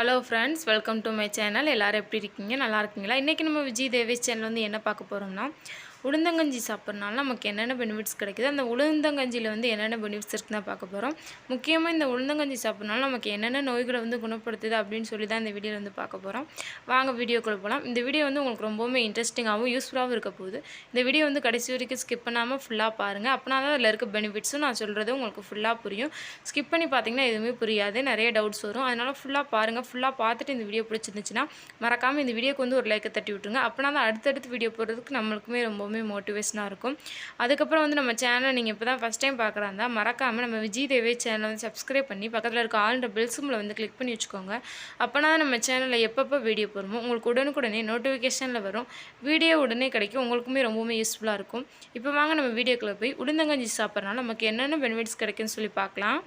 Hello friends welcome to my channel எல்லோரும் எப்படி இருக்கீங்க? நல்லா இருக்கீங்களா? இன்றைக்கி நம்ம விஜய் தேவேஷ் சேனல் வந்து என்ன பார்க்க போகிறோம்னா உளுந்தங்கஞ்சி சாப்பிட்றனால நமக்கு என்னென்ன பெனிஃபிட்ஸ் கிடைக்குது அந்த உளுந்தங்கஞ்சியில் வந்து என்னென்ன பெனிஃபிட்ஸ் இருக்குன்னு தான் பார்க்க போகிறோம் முக்கியமாக இந்த உளுந்தங்கஞ்சி சாப்பிட்றனால நமக்கு என்னென்ன நோய்களை வந்து குணப்படுத்துது அப்படின்னு சொல்லி தான் இந்த வீடியோவில் வந்து பார்க்க போகிறோம் வாங்க வீடியோக்குள்ள போகலாம் இந்த வீடியோ வந்து உங்களுக்கு ரொம்பவுமே இன்ட்ரெஸ்டிங்காகவும் யூஸ்ஃபுல்லாகவும் இருக்க போகுது. இந்த வீடியோ வந்து கடைசி வரைக்கும் ஸ்கிப் பண்ணாமல் ஃபுல்லாக பாருங்கள் அப்படின்னா தான் அதில் இருக்க பெனிஃபிட்ஸும் நான் சொல்கிறது உங்களுக்கு ஃபுல்லாக புரியும். ஸ்கிப் பண்ணி பார்த்தீங்கன்னா எதுவுமே புரியாது. நிறைய டவுட்ஸ் வரும். அதனால் ஃபுல்லாக பாருங்கள் ஃபுல்லாக பார்த்துட்டு இந்த வீடியோ பிடிச்சிருந்துச்சுன்னா மறக்காமல் இந்த வீடியோக்கு வந்து ஒரு லைக்கை தட்டி விட்டுருங்க. அப்படின்னா தான் அடுத்தடுத்து வீடியோ போடுறதுக்கு நம்மளுக்குமே ரொம்ப ரொம்பவுமே மோட்டிவேஷனாக இருக்கும். அதுக்கப்புறம் வந்து நம்ம சேனலை நீங்கள் இப்போ தான் ஃபஸ்ட் டைம் பார்க்குறாந்தா மறக்காமல் நம்ம விஜய் தேவே சேனலை வந்து சப்ஸ்கிரைப் பண்ணி பக்கத்தில் இருக்க ஆல்ன்ற பெல் வந்து கிளிக் பண்ணி வச்சுக்கோங்க. அப்போனா தான் நம்ம சேனலில் எப்பப்போ வீடியோ போடுமோ உங்களுக்கு உடனுக்குடனே நோட்டிஃபிகேஷனில் வரும். வீடியோ உடனே கிடைக்கும். உங்களுக்குமே ரொம்பவுமே யூஸ்ஃபுல்லாக இருக்கும். இப்போ வாங்க நம்ம வீடியோக்குள்ளே போய் உளுந்தங்கஞ்சி சாப்பிட்றனால நமக்கு என்னென்ன பெனிஃபிட்ஸ் கிடைக்குன்னு சொல்லி பார்க்கலாம்.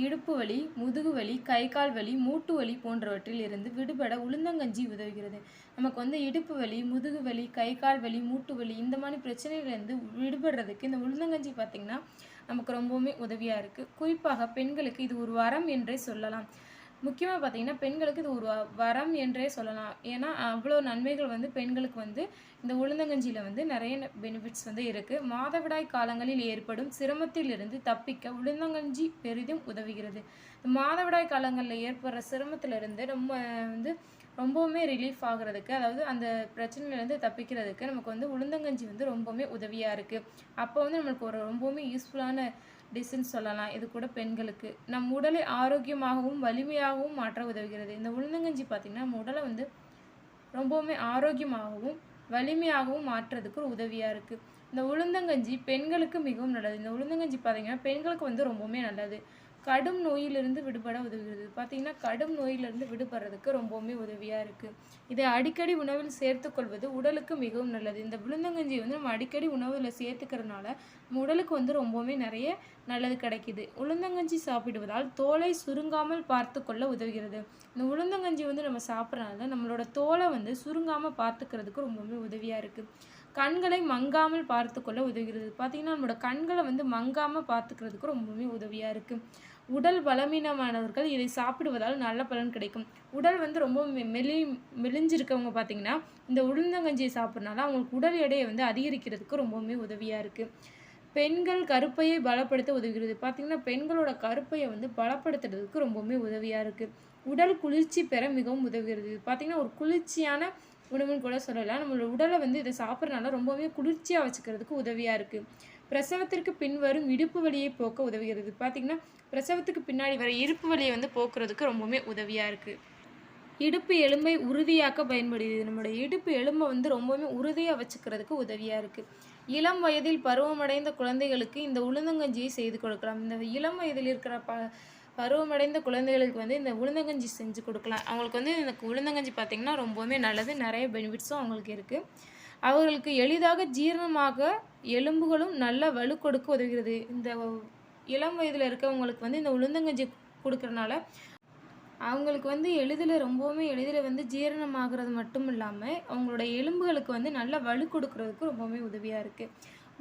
இடுப்பு வலி முதுகு வலி கை கால் வலி மூட்டு வலி போன்றவற்றில் இருந்து விடுபட உளுந்தங்கஞ்சி உதவுகிறது. நமக்கு வந்து இடுப்பு வலி முதுகு வலி கை கால் வலி மூட்டு வலி இந்த மாதிரி பிரச்சனையிலேருந்து விடுபடுறதுக்கு இந்த உளுந்தங்கஞ்சி பார்த்திங்கன்னா நமக்கு ரொம்பவுமே உதவியாக இருக்குது குறிப்பாக பெண்களுக்கு இது ஒரு வரம் என்றே சொல்லலாம். முக்கியமாக பார்த்தீங்கன்னா பெண்களுக்கு இது ஒரு வரம் என்றே சொல்லலாம். ஏன்னா அவ்வளோ நன்மைகள் வந்து பெண்களுக்கு வந்து இந்த உளுந்தங்கஞ்சியில் வந்து நிறைய பெனிஃபிட்ஸ் வந்து இருக்குது மாதவிடாய் காலங்களில் ஏற்படும் சிரமத்திலிருந்து தப்பிக்க உளுந்தங்கஞ்சி பெரிதும் உதவுகிறது. மாதவிடாய் காலங்களில் ஏற்படுற சிரமத்திலிருந்து நம்ம வந்து ரொம்பவுமே ரிலீஃப் ஆகிறதுக்கு அதாவது அந்த பிரச்சனையிலேருந்து தப்பிக்கிறதுக்கு நமக்கு வந்து உளுந்தங்கஞ்சி வந்து ரொம்பவுமே உதவியாக இருக்குது அப்போ வந்து நம்மளுக்கு ஒரு ரொம்பவுமே யூஸ்ஃபுல்லான டிஷ்ஷுன்னு சொல்லலாம். இது கூட பெண்களுக்கு. நம் உடலை ஆரோக்கியமாகவும் வலிமையாகவும் மாற்ற உதவுகிறது. இந்த உளுந்தங்கஞ்சி பார்த்திங்கன்னா நம்ம உடலை வந்து ரொம்பவுமே ஆரோக்கியமாகவும் வலிமையாகவும் மாற்றுறதுக்கு ஒரு உதவியாக இருக்குது இந்த உளுந்தங்கஞ்சி பெண்களுக்கு மிகவும் நல்லது. இந்த உளுந்தங்கஞ்சி பார்த்திங்கன்னா பெண்களுக்கு வந்து ரொம்பவுமே நல்லது. கடும் நோயிலிருந்து விடுபட உதவுகிறது. பார்த்திங்கன்னா கடும் நோயிலிருந்து விடுபடுறதுக்கு ரொம்பவுமே உதவியாக இருக்குது இதை அடிக்கடி உணவில் சேர்த்துக்கொள்வது உடலுக்கு மிகவும் நல்லது. இந்த விழுந்தங்கஞ்சி வந்து நம்ம அடிக்கடி உணவில் சேர்த்துக்கிறதுனால நம்ம உடலுக்கு வந்து ரொம்பவுமே நிறைய நல்லது கிடைக்கிது. உளுந்தங்கஞ்சி சாப்பிடுவதால் தோலை சுருங்காமல் பார்த்து கொள்ள உதவுகிறது. இந்த உளுந்தங்கஞ்சி வந்து நம்ம சாப்பிட்றதுனால நம்மளோட தோலை வந்து சுருங்காமல் பார்த்துக்கிறதுக்கு ரொம்பவுமே உதவியாக இருக்குது கண்களை மங்காமல் பார்த்து கொள்ள உதவுகிறது. பார்த்திங்கன்னா நம்மளோட கண்களை வந்து மங்காமல் பார்த்துக்கிறதுக்கு ரொம்பவுமே உதவியாக இருக்குது உடல் பலமீனமானவர்கள் இதை சாப்பிடுவதால் நல்ல பலன் கிடைக்கும். உடல் வந்து ரொம்ப மெலி மெலிஞ்சிருக்கவங்க பார்த்தீங்கன்னா இந்த உளுந்தங்கஞ்சியை சாப்பிட்றனால அவங்களுக்கு உடல் எடையை வந்து அதிகரிக்கிறதுக்கு ரொம்பவுமே உதவியாக இருக்குது பெண்கள் கருப்பையை பலப்படுத்த உதவுகிறது. பார்த்திங்கன்னா பெண்களோட கருப்பையை வந்து பலப்படுத்துறதுக்கு ரொம்பவுமே உதவியாக இருக்குது உடல் குளிர்ச்சி பெற மிகவும் உதவுகிறது. பார்த்திங்கன்னா ஒரு குளிர்ச்சியான உணவுன்னு கூட சொல்லலாம். நம்மளோட உடலை வந்து இதை சாப்பிட்றனால ரொம்பவே குளிர்ச்சியாக வச்சுக்கிறதுக்கு உதவியாக இருக்குது பிரசவத்திற்கு பின்வரும் இடுப்பு வலியை போக்க உதவுகிறது. பார்த்திங்கன்னா பிரசவத்துக்கு பின்னாடி வர இடுப்பு வலியை வந்து போக்குறதுக்கு ரொம்பவுமே உதவியாக இருக்குது இடுப்பு எலும்பை உறுதியாக்க பயன்படுகிறது. நம்மளுடைய இடுப்பு எலும்பை வந்து ரொம்பவுமே உறுதியாக வச்சுக்கிறதுக்கு உதவியாக இருக்குது இளம் வயதில் பருவமடைந்த குழந்தைகளுக்கு இந்த உளுந்தங்கஞ்சியை செய்து கொடுக்கலாம். இந்த இளம் வயதில் இருக்கிற ப பருவமடைந்த குழந்தைகளுக்கு வந்து இந்த உளுந்தங்கஞ்சி செஞ்சு கொடுக்கலாம். அவங்களுக்கு வந்து இந்த உளுந்தங்கஞ்சி பார்த்திங்கன்னா ரொம்பவுமே நல்லது. நிறைய பெனிஃபிட்ஸும் அவங்களுக்கு இருக்குது அவர்களுக்கு எளிதாக ஜீரணமாக எலும்புகளும் நல்ல வலு கொடுக்க உதவுகிறது. இந்த இளம் வயதில் இருக்கவங்களுக்கு வந்து இந்த உளுந்தங்கஞ்சி கொடுக்குறனால அவங்களுக்கு வந்து எளிதில் ரொம்பவுமே எளிதில் வந்து ஜீரணமாகிறது மட்டும் இல்லாமல் அவங்களோட எலும்புகளுக்கு வந்து நல்ல வலு கொடுக்கறதுக்கு ரொம்பவுமே உதவியாக இருக்குது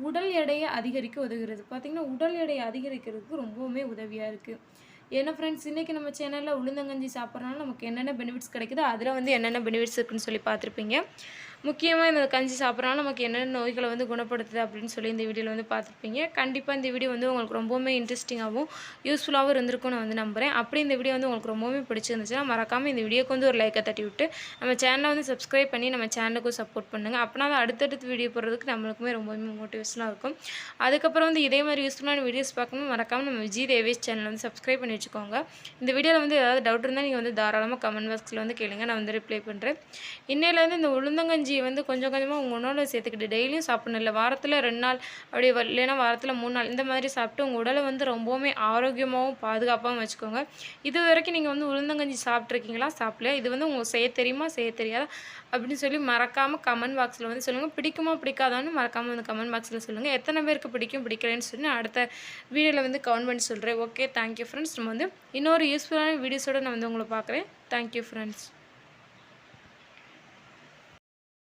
உடல் எடையை அதிகரிக்க உதவுகிறது. பார்த்திங்கன்னா உடல் எடையை அதிகரிக்கிறதுக்கு ரொம்பவுமே உதவியாக இருக்குது ஏன்னா ஃப்ரெண்ட்ஸ் இன்றைக்கி நம்ம சேனலில் உளுந்தங்கஞ்சி சாப்பிட்றனால நமக்கு என்னென்ன பெனிஃபிட்ஸ் கிடைக்குதோ அதில் வந்து என்னென்ன பெனிஃபிட்ஸ் இருக்குன்னு சொல்லி பார்த்துருப்பீங்க. முக்கியமாக இந்த கஞ்சி சாப்பிட்றனால நமக்கு என்னென்ன நோய்களை வந்து குணப்படுத்துது அப்படின்னு சொல்லி இந்த வீடியோவில் வந்து பார்த்துருப்பீங்க. கண்டிப்பாக இந்த வீடியோ வந்து உங்களுக்கு ரொம்பவுமே இன்ட்ரெஸ்டிங்காகவும் யூஸ்ஃபுல்லாகவும் இருந்திருக்கும் நான் வந்து நம்புகிறேன் அப்படி இந்த வீடியோ வந்து உங்களுக்கு ரொம்பவுமே பிடிச்சிருந்துச்சுன்னா மறக்காமல் இந்த வீடியோக்கு வந்து ஒரு லைக்கை தட்டி விட்டு நம்ம சேனலை வந்து சப்ஸ்கிரைப் பண்ணி நம்ம சேனலுக்கும் சப்போர்ட் பண்ணுங்கள் அப்படின்னா தான் அடுத்தடுத்து வீடியோ போடுறதுக்கு நம்மளுக்குமே ரொம்பவுமே மோட்டிவேஷனாக இருக்கும். அதுக்கப்புறம் வந்து இதே மாதிரி யூஸ்ஃபுல்லான வீடியோஸ் பார்க்கணும் மறக்காமல் நம்ம விஜய் தேவேஷ் சேனல் வந்து சப்ஸ்கிரைப் பண்ணி வச்சுக்கோங்க. இந்த வீடியோவில் வந்து ஏதாவது டவுட் இருந்தால் நீங்கள் வந்து தாராளமாக கமெண்ட் பாக்ஸில் வந்து கேளுங்க. நான் வந்து ரிப்ளை பண்ணுறேன் இன்னையிலேருந்து இந்த உளுந்தங்கஞ்சி வந்து கொஞ்சம் கொஞ்சமாக உங்கள் உணவில் சேர்த்துக்கிட்டு டெய்லியும் சாப்பிடணும். இல்லை வாரத்தில் ரெண்டு நாள் அப்படி இல்லைன்னா வாரத்தில் மூணு நாள் இந்த மாதிரி சாப்பிட்டு உங்கள் உடலை வந்து ரொம்பவுமே ஆரோக்கியமாகவும் பாதுகாப்பாகவும் வச்சுக்கோங்க. இது வரைக்கும் நீங்கள் வந்து உளுந்தங்கஞ்சி சாப்பிட்ருக்கீங்களா சாப்பிடல இது வந்து உங்களுக்கு செய்ய தெரியுமா? செய்ய தெரியாதா? அப்படின்னு சொல்லி மறக்காமல் கமெண்ட் பாக்ஸில் வந்து சொல்லுங்கள் பிடிக்குமா? பிடிக்காதான்னு மறக்காமல் வந்து கமெண்ட் பாக்ஸில் சொல்லுங்கள் எத்தனை பேருக்கு பிடிக்கும்? பிடிக்கலன்னு சொல்லி அடுத்த வீடியோவில் வந்து கமெண்ட் பண்ணி சொல்கிறேன் ஓகே தேங்க்யூ ஃப்ரெண்ட்ஸ் நம்ம வந்து இன்னொரு யூஸ்ஃபுல்லான வீடியோஸோடு நான் வந்து உங்களை பார்க்குறேன். Thank you friends